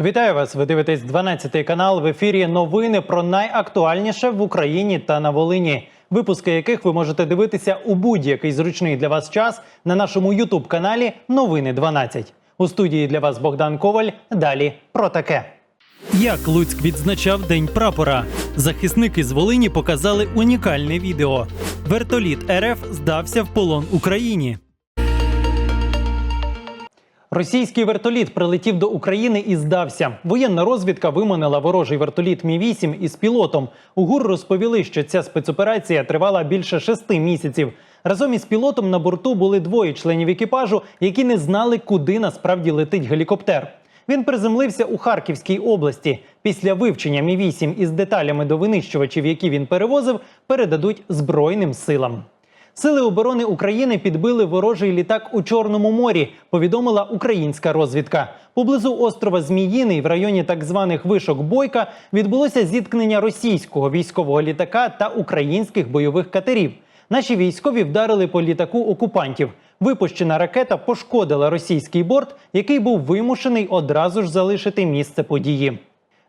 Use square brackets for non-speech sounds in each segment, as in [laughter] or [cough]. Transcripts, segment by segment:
Вітаю вас! Ви дивитесь 12 канал. В ефірі новини про найактуальніше в Україні та на Волині. Випуски яких ви можете дивитися у будь-який зручний для вас час на нашому Ютуб каналі Новини 12. У студії для вас Богдан Коваль. Далі про таке. Як Луцьк відзначав День прапора? Захисники з Волині показали унікальне відео. Вертоліт РФ здався в полон Україні. Російський вертоліт прилетів до України і здався. Воєнна розвідка виманила ворожий вертоліт Мі 8 із пілотом. У ГУР розповіли, що ця спецоперація тривала більше шести місяців. Разом із пілотом на борту були двоє членів екіпажу, які не знали, куди насправді летить гелікоптер. Він приземлився у Харківській області. Після вивчення Мі 8 із деталями до винищувачів, які він перевозив, передадуть Збройним силам. Сили оборони України підбили ворожий літак у Чорному морі. Повідомила українська розвідка. Поблизу острова Зміїний, в районі так званих вишок Бойка, відбулося зіткнення російського військового літака та українських бойових катерів. Наші військові вдарили по літаку окупантів. Випущена ракета пошкодила російський борт, який був вимушений одразу ж залишити місце події.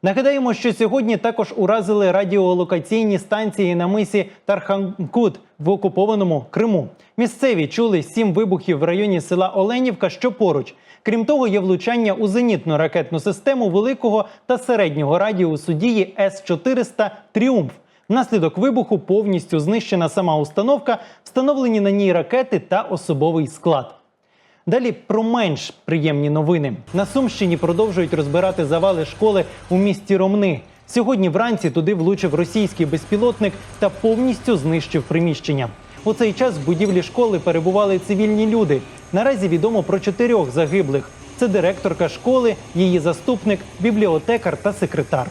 Нагадаємо, що сьогодні також уразили радіолокаційні станції на мисі Тарханкут в окупованому Криму. Місцеві чули сім вибухів в районі села Оленівка, що поруч. Крім того, є влучання у зенітну ракетну систему великого та середнього радіусу дії С-400 Тріумф. Внаслідок вибуху повністю знищена сама установка, встановлені на ній ракети та особовий склад. Далі про менш приємні новини. На Сумщині продовжують розбирати завали школи у місті Ромни. Сьогодні вранці туди влучив російський безпілотник та повністю знищив приміщення. У цей час в будівлі школи перебували цивільні люди. Наразі відомо про чотирьох загиблих: це директорка школи, її заступник, бібліотекар та секретар.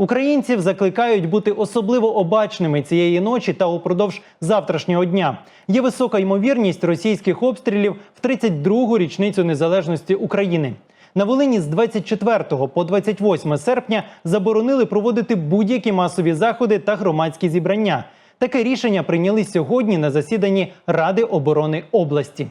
Українців закликають бути особливо обачними цієї ночі та упродовж завтрашнього дня. Є висока ймовірність російських обстрілів в 32-гу річницю незалежності України. На Волині з 24 по 28 серпня заборонили проводити будь-які масові заходи та громадські зібрання. Таке рішення прийняли сьогодні на засіданні Ради оборони області.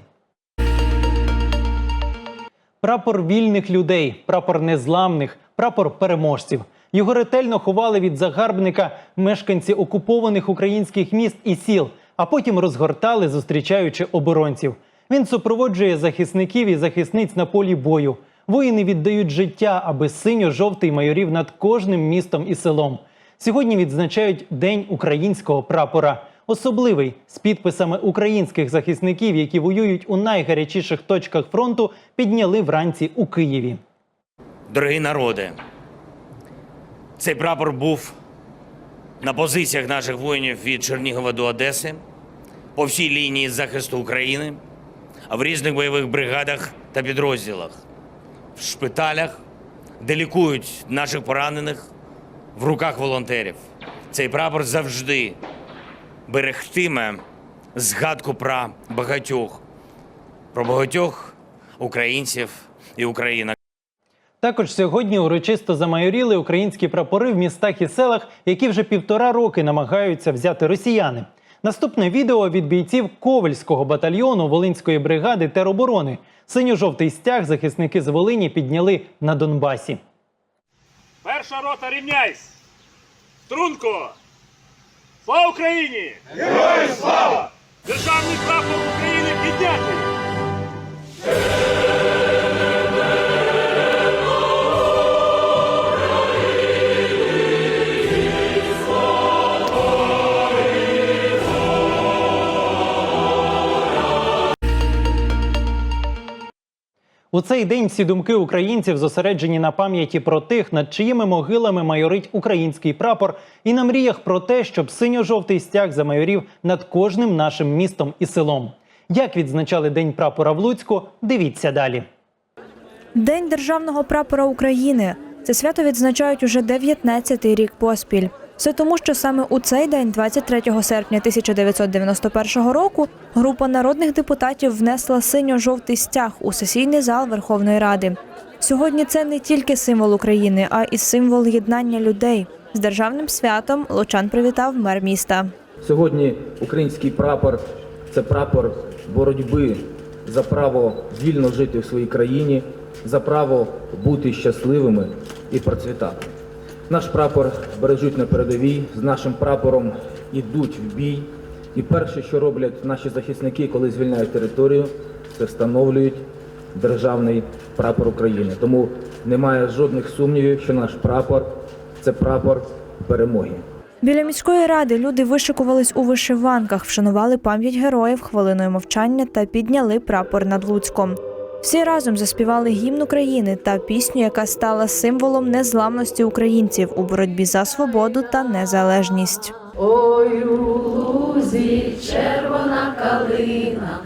Прапор вільних людей, прапор незламних, прапор переможців. Його ретельно ховали від загарбника мешканці окупованих українських міст і сіл, а потім розгортали, зустрічаючи оборонців. Він супроводжує захисників і захисниць на полі бою. Воїни віддають життя, аби синьо-жовтий майорів над кожним містом і селом. Сьогодні відзначають День українського прапора. Особливий з підписами українських захисників, які воюють у найгарячіших точках фронту, підняли вранці у Києві. Дорогі народи, цей прапор був на позиціях наших воїнів від Чернігова до Одеси, по всій лінії захисту України, а в різних бойових бригадах та підрозділах, в шпиталях, де лікують наших поранених в руках волонтерів. Цей прапор завжди берегтиме згадку про багатьох, про багатьох українців і Україна. Також сьогодні урочисто замайоріли українські прапори в містах і селах, які вже півтора роки намагаються взяти росіяни. Наступне відео від бійців Ковальського батальйону Волинської бригади тероборони. Синьо-жовтий стяг захисники з Волині підняли на Донбасі. Перша рота рівняйсь! Струнко! Слава Україні! Героям слава! Державний прапор України піднятий! У цей день всі думки українців зосереджені на пам'яті про тих, над чиїми могилами майорить український прапор, і на мріях про те, щоб синьо-жовтий стяг замайорів над кожним нашим містом і селом. Як відзначали День прапора в Луцьку, дивіться далі. День державного прапора України. Це свято відзначають уже 19-й рік поспіль. Все тому, що саме у цей день, 23 серпня 1991 року, група народних депутатів внесла синьо-жовтий стяг у сесійний зал Верховної Ради. Сьогодні це не тільки символ України, а й символ єднання людей. З державним святом Лучан привітав мер міста. Сьогодні український прапор це прапор боротьби за право вільно жити в своїй країні, за право бути щасливими і процвітати. Наш прапор бережуть на передовій, з нашим прапором йдуть в бій. І перше, що роблять наші захисники, коли звільняють територію, це встановлюють державний прапор України. Тому немає жодних сумнівів, що наш прапор це прапор перемоги. Біля міської ради люди вишикувались у вишиванках, вшанували пам'ять героїв хвилиною мовчання та підняли прапор над Луцьком. Всі разом заспівали гімн України та пісню, яка стала символом незламності українців у боротьбі за свободу та незалежність. Ой, у лузі червона калина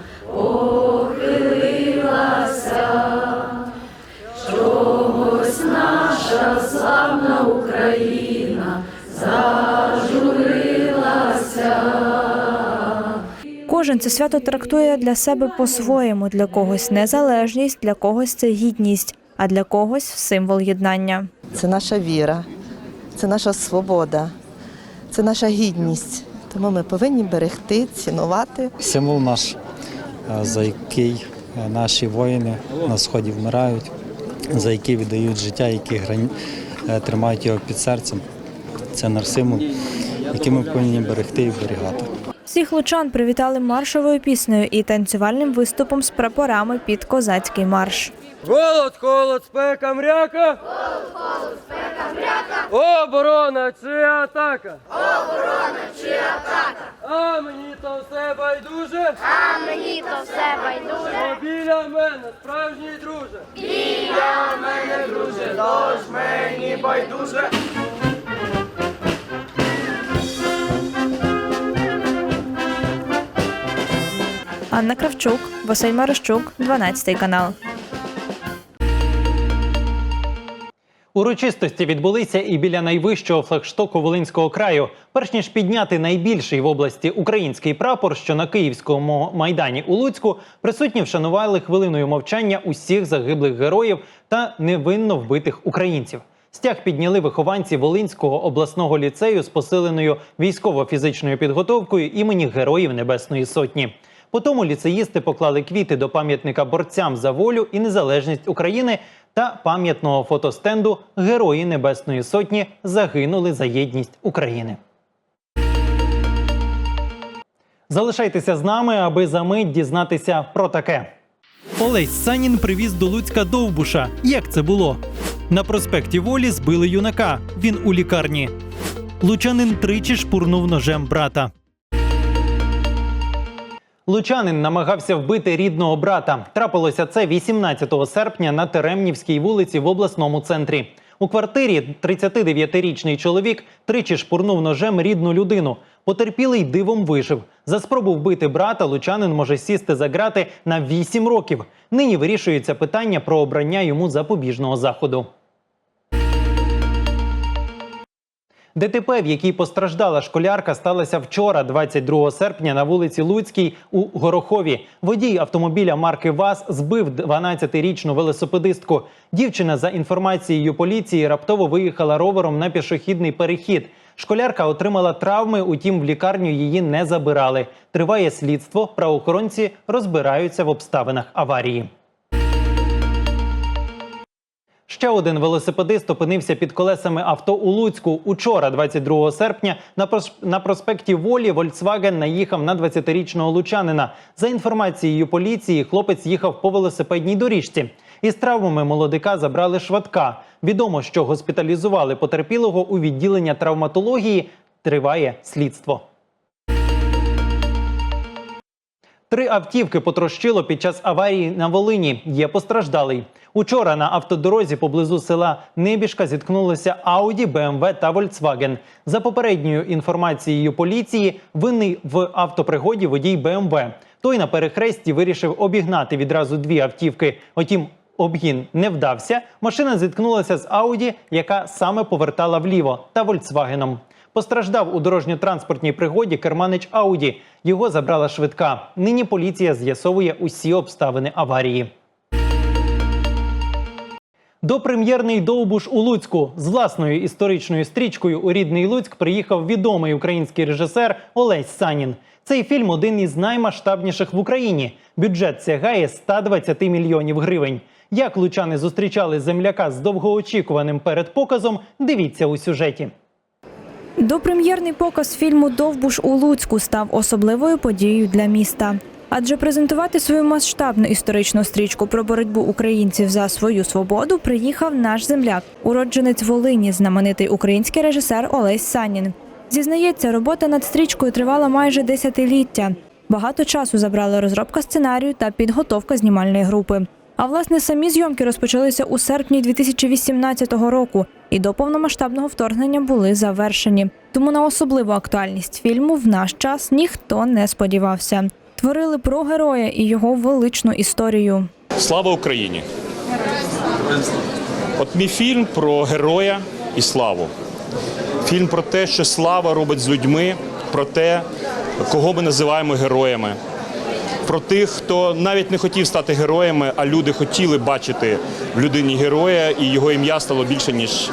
це свято трактує для себе по-своєму. Для когось незалежність, для когось це гідність, а для когось символ єднання. Це наша віра, це наша свобода, це наша гідність. Тому ми повинні берегти, цінувати. символ наш, е, за який е, наші воїни на сході вмирають, за який віддають життя, які е, тримають його під серцем. Це наш символ, який ми повинні берегти і оберігати. Всіх лучан привітали маршовою піснею і танцювальним виступом з прапорами під козацький марш. Голод, холод, спека, мряка. Голод, холод, спека, мряка. Оборона чи атака? Оборона чи атака? А мені то все байдуже. А мені то все байдуже. Бо біля мене справжній друже. Біля мене друже, тож мені байдуже. Анна Кравчук, Василь Марищук, 12 канал. Урочистості відбулися і біля найвищого флагштоку Волинського краю. Перш ніж підняти найбільший в області український прапор, що на Київському майдані у Луцьку, присутні вшанували хвилиною мовчання усіх загиблих героїв та невинно вбитих українців. Стяг підняли вихованці Волинського обласного ліцею з посиленою військово-фізичною підготовкою імені Героїв Небесної Сотні. Потім ліцеїсти поклали квіти до пам'ятника борцям за волю і незалежність України та пам'ятного фотостенду Герої Небесної Сотні загинули за єдність України. Залишайтеся з нами, аби за мить дізнатися про таке. Олесь Санін привіз до Луцька Довбуша. Як це було? На проспекті Волі збили юнака. Він у лікарні. Лучанин тричі шпурнув ножем брата. Лучанин намагався вбити рідного брата. Трапилося це 18 серпня на Теремнівській вулиці в обласному центрі. У квартирі 39-річний чоловік тричі шпурнув ножем рідну людину. Потерпілий дивом вижив. За спробу вбити брата лучанин може сісти за грати на 8 років. Нині вирішується питання про обрання йому запобіжного заходу. ДТП, в якій постраждала школярка, сталося вчора, 22 серпня, на вулиці Луцькій у Горохові. Водій автомобіля марки ВАЗ збив 12-річну велосипедистку. Дівчина, за інформацією поліції, раптово виїхала ровером на пішохідний перехід. Школярка отримала травми, утім в лікарню її не забирали. Триває слідство. Правоохоронці розбираються в обставинах аварії. Ще один велосипедист опинився під колесами авто у Луцьку. Учора, 22 серпня, на прос- на проспекті Волі Volkswagen наїхав на 20-річного лучанина. За інформацією поліції, хлопець їхав по велосипедній доріжці. Із травмами молодика забрали швидка. Відомо, що госпіталізували потерпілого у відділення травматології. Триває слідство. Три автівки потрощило під час аварії на Волині. Є постраждалий. Учора на автодорозі поблизу села Небішка зіткнулися Ауді, БМВ та Volkswagen. За попередньою інформацією поліції, винний в автопригоді водій БМВ. Той на перехресті вирішив обігнати відразу дві автівки. Утім, обгін не вдався. Машина зіткнулася з Ауді, яка саме повертала вліво, та Volkswagen. Постраждав у дорожньо-транспортній пригоді керманич Ауді. Його забрала швидка. Нині поліція з'ясовує усі обставини аварії. Допрем'єрний довбуш у Луцьку з власною історичною стрічкою у рідний Луцьк приїхав відомий український режисер Олесь Санін. Цей фільм один із наймасштабніших в Україні. Бюджет сягає 120 мільйонів гривень. Як лучани зустрічали земляка з довгоочікуваним передпоказом, дивіться у сюжеті. Допрем'єрний показ фільму Довбуш у Луцьку став особливою подією для міста. Адже презентувати свою масштабну історичну стрічку про боротьбу українців за свою свободу приїхав наш земляк, уродженець Волині, знаменитий український режисер Олесь Санін. Зізнається, робота над стрічкою тривала майже десятиліття. Багато часу забрала розробка сценарію та підготовка знімальної групи. А власне самі зйомки розпочалися у серпні 2018 року і до повномасштабного вторгнення були завершені. Тому на особливу актуальність фільму в наш час ніхто не сподівався. Творили про героя і його величну історію. Слава Україні! От мій фільм про героя і славу. Фільм про те, що слава робить з людьми, про те, кого ми називаємо героями. Про тих, хто навіть не хотів стати героями, а люди хотіли бачити в людині героя, і його ім'я стало більше, ніж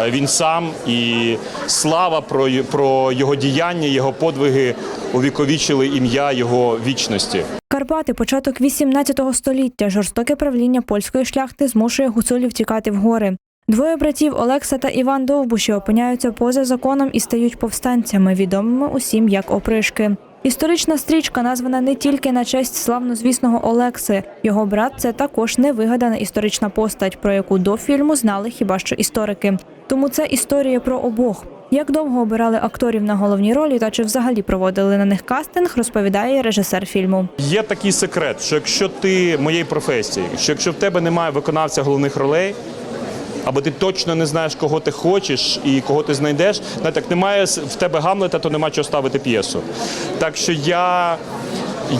е, він сам. І слава про, про його діяння, його подвиги увіковічили ім'я його вічності. Карпати, початок 18 століття, жорстоке правління польської шляхти змушує гуцулів тікати в гори. Двоє братів Олекса та Іван Довбуші опиняються поза законом і стають повстанцями, відомими усім як опришки. Історична стрічка названа не тільки на честь славнозвісного Олекси. Його брат це також невигадана історична постать, про яку до фільму знали хіба що історики. Тому це історія про обох. Як довго обирали акторів на головні ролі та чи взагалі проводили на них кастинг, розповідає режисер фільму. Є такий секрет, що якщо ти моєї професії, що якщо в тебе немає виконавця головних ролей, або ти точно не знаєш, кого ти хочеш і кого ти знайдеш, знаєте, як немає в тебе Гамлета, то нема чого ставити п'єсу. Так що я,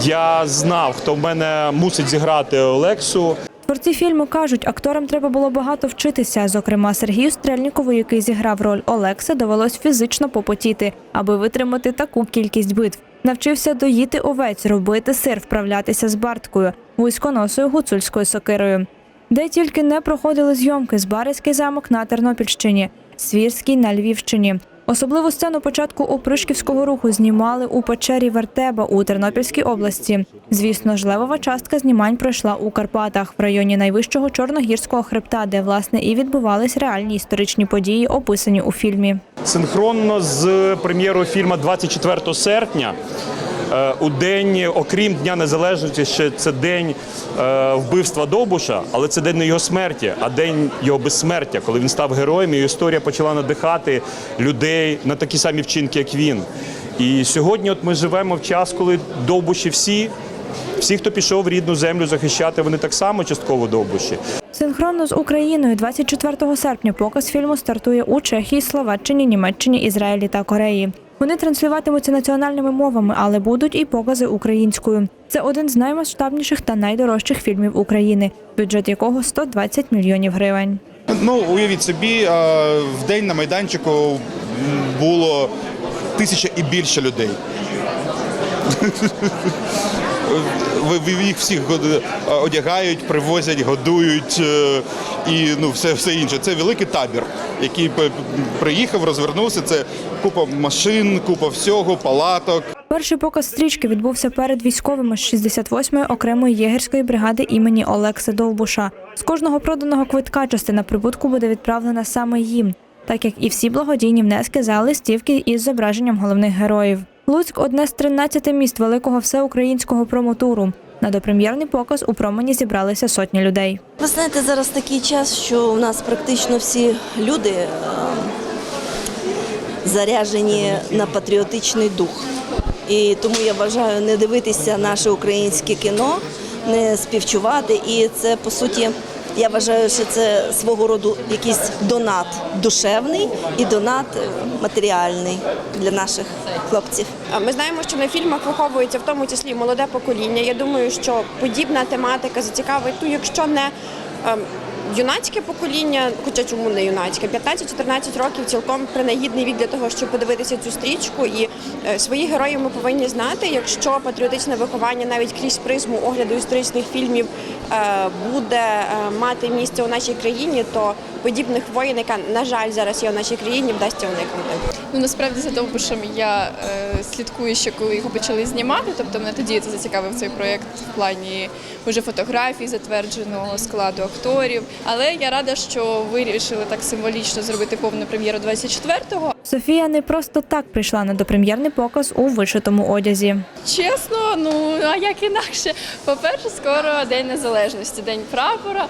я знав, хто в мене мусить зіграти Олексу. Творці фільму кажуть, акторам треба було багато вчитися. Зокрема, Сергію Стрельнікову, який зіграв роль Олекса, довелось фізично попотіти, аби витримати таку кількість битв. Навчився доїти овець, робити сир, вправлятися з барткою, вузьконосою гуцульською сокирою. Де тільки не проходили зйомки з Барицький замок на Тернопільщині, Свірський на Львівщині. Особливу сцену початку опришківського руху знімали у печері Вертеба у Тернопільській області. Звісно ж, левова частка знімань пройшла у Карпатах в районі найвищого чорногірського хребта, де власне і відбувались реальні історичні події, описані у фільмі. Синхронно з прем'єрою фільму 24 серпня. Е, У день, окрім Дня Незалежності, ще це день е, вбивства Довбуша, але це день не його смерті, а день його безсмертя, коли він став героєм, і історія почала надихати людей на такі самі вчинки, як він. І сьогодні, от ми живемо в час, коли Довбуші всі, всі, хто пішов рідну землю захищати, вони так само частково Довбуші. Синхронно з Україною 24 серпня показ фільму стартує у Чехії, Словаччині, Німеччині, Ізраїлі та Кореї. Вони транслюватимуться національними мовами, але будуть і покази українською. Це один з наймасштабніших та найдорожчих фільмів України, бюджет якого 120 мільйонів гривень. Ну, уявіть собі, в день на майданчику було тисяча і більше людей. [laughs] Їх всіх одягають, привозять, годують е, і ну, все, все інше. Це великий табір, який приїхав, розвернувся. Це купа машин, купа всього, палаток. Перший показ стрічки відбувся перед військовими з 68-ї окремої єгерської бригади імені Олекси Довбуша. З кожного проданого квитка частина прибутку буде відправлена саме їм, так як і всі благодійні внески за листівки із зображенням головних героїв. Луцьк одне з 13 міст великого всеукраїнського промотуру. На допрем'єрний показ у промені зібралися сотні людей. Ви знаєте, зараз такий час, що у нас практично всі люди е, заряжені на патріотичний дух. І тому я вважаю не дивитися наше українське кіно, не співчувати. І це по суті, я вважаю, що це свого роду якийсь донат душевний і донат е, матеріальний для наших хлопців. Ми знаємо, що на фільмах виховується в тому числі молоде покоління. Я думаю, що подібна тематика зацікавить, ну якщо не ем, юнацьке покоління, хоча чому не юнацьке, 15-14 років цілком принагідний вік для того, щоб подивитися цю стрічку. І свої герої ми повинні знати. Якщо патріотичне виховання навіть крізь призму огляду історичних фільмів е, буде е, мати місце у нашій країні, то подібних воїн, яка на жаль зараз є у нашій країні, вдасться уникнути. Ну насправді за Довбушем я е, слідкую ще коли його почали знімати. Тобто мене тоді це зацікавив цей проєкт в плані уже фотографій, затвердженого складу акторів. Але я рада, що вирішили так символічно зробити повну прем'єру 24-го. Софія не просто так прийшла на допрем'єрний показ у вишитому одязі. Чесно, ну а як інакше? По-перше, скоро День Незалежності, День прапора.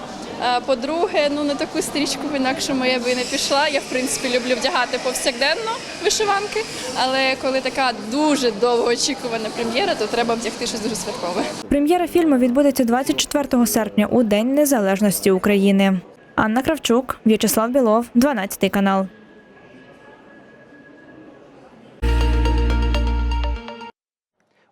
Е, По-друге, ну на таку стрічку в інакше я би не пішла. Я в принципі люблю вдягати повсякденно вишиванки, але коли така дуже довгоочікувана прем'єра, то треба вдягти щось дуже святкове. Прем'єра фільму відбудеться 24 серпня у День Незалежності України. Анна Кравчук, В'ячеслав Білов, 12 канал.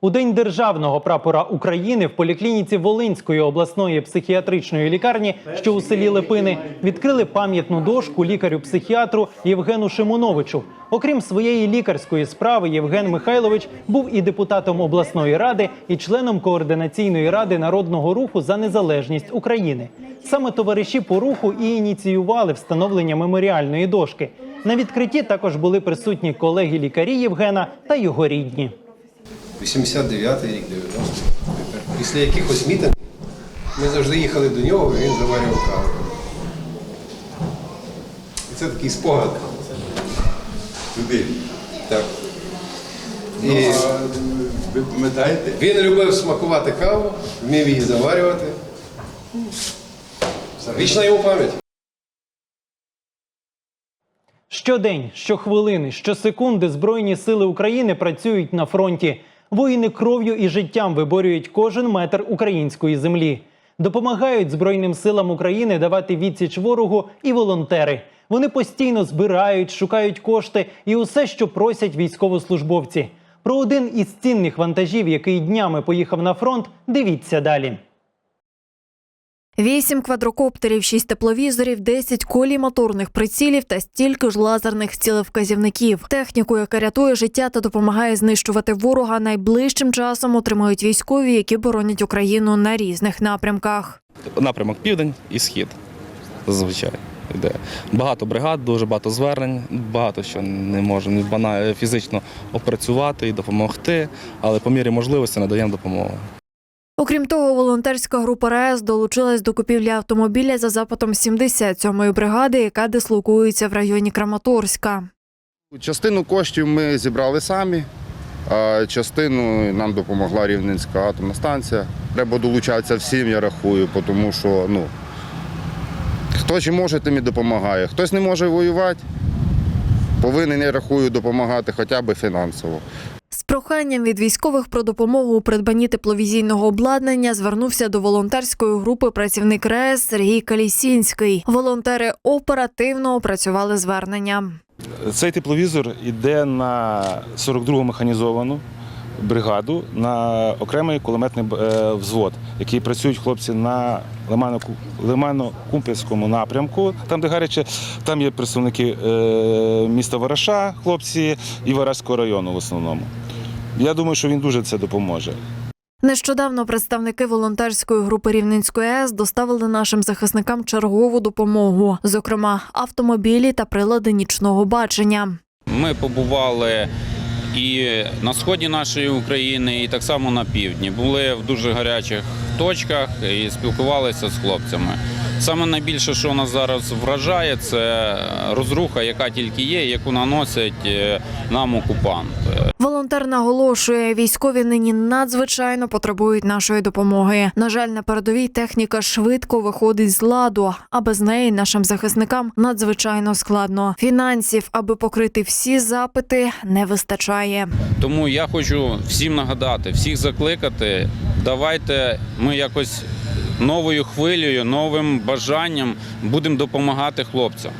У день державного прапора України в поліклініці Волинської обласної психіатричної лікарні, що у селі Липини, відкрили пам'ятну дошку лікарю-психіатру Євгену Шимуновичу. Окрім своєї лікарської справи, Євген Михайлович був і депутатом обласної ради, і членом координаційної ради народного руху за незалежність України. Саме товариші по руху і ініціювали встановлення меморіальної дошки. На відкритті також були присутні колеги лікарі Євгена та його рідні. 89-й рік, 90-й. Після якихось мітингів ми завжди їхали до нього, і він заварював каву. І це такий спогад. Туди. Так. І Ви пам'ятаєте? він любив смакувати каву, вмів її заварювати. Вічна йому пам'ять. Щодень, щохвилини, щосекунди Збройні сили України працюють на фронті. Воїни кров'ю і життям виборюють кожен метр української землі. Допомагають Збройним силам України давати відсіч ворогу і волонтери. Вони постійно збирають, шукають кошти і усе, що просять військовослужбовці. Про один із цінних вантажів, який днями поїхав на фронт, дивіться далі. Вісім квадрокоптерів, шість тепловізорів, 10 колій моторних прицілів та стільки ж лазерних цілевказівників. Техніку, яка рятує життя та допомагає знищувати ворога, найближчим часом отримають військові, які боронять Україну на різних напрямках. напрямок південь і схід. Зазвичай йде. Багато бригад, дуже багато звернень, багато що не можемо фізично опрацювати і допомогти, але по мірі можливості надаємо допомогу. Окрім того, волонтерська група РАЕС долучилась до купівлі автомобіля за запитом 77-ї бригади, яка дислокується в районі Краматорська. Частину коштів ми зібрали самі, а частину нам допомогла Рівненська атомна станція. Треба долучатися всім, я рахую, тому що ну, хто може, тим і допомагає. Хтось не може воювати, повинен, я рахую, допомагати хоча б фінансово. Проханням від військових про допомогу у придбанні тепловізійного обладнання звернувся до волонтерської групи працівник РЕС Сергій Калісінський. Волонтери оперативно опрацювали звернення. Цей тепловізор йде на 42-гу механізовану бригаду на окремий кулеметний е, взвод, який працюють хлопці на Лимано-Кумпільському напрямку, там де гаряче. Там є представники е, міста Вараша, хлопці і Вараського району в основному. Я думаю, що він дуже це допоможе. Нещодавно представники волонтерської групи Рівненської АЕС доставили нашим захисникам чергову допомогу, зокрема автомобілі та прилади нічного бачення. Ми побували і на сході нашої України, і так само на півдні. Були в дуже гарячих точках і спілкувалися з хлопцями. Саме найбільше, що нас зараз вражає, це розруха, яка тільки є, яку наносять е, нам окупант. Волонтер наголошує, військові нині надзвичайно потребують нашої допомоги. На жаль, на передовій техніка швидко виходить з ладу, а без неї нашим захисникам надзвичайно складно. Фінансів, аби покрити всі запити, не вистачає. Тому я хочу всім нагадати, всіх закликати. Давайте ми якось новою хвилею, новим бажанням будемо допомагати хлопцям.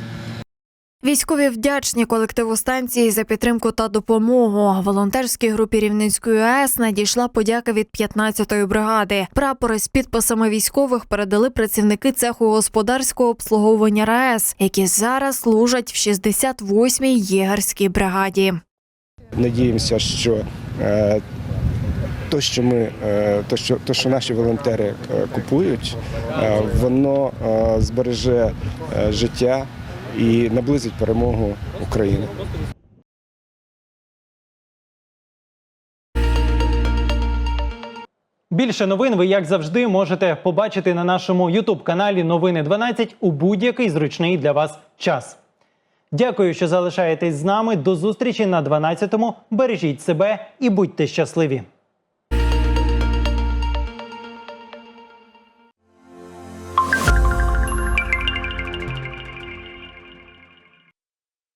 Військові вдячні колективу станції за підтримку та допомогу. Волонтерській групі Рівненської АЕС надійшла подяка від 15-ї бригади. Прапори з підписами військових передали працівники цеху господарського обслуговування РАЕС, які зараз служать в 68-й єгерській бригаді. Надіємося, що то, що ми, е, то, що, то, що наші волонтери е, купують, е, воно збереже життя і наблизить перемогу України. Більше новин ви, як завжди, можете побачити на нашому Ютуб-каналі Новини 12 у будь-який зручний для вас час. Дякую, що залишаєтесь з нами. До зустрічі на 12-му. Бережіть себе і будьте щасливі!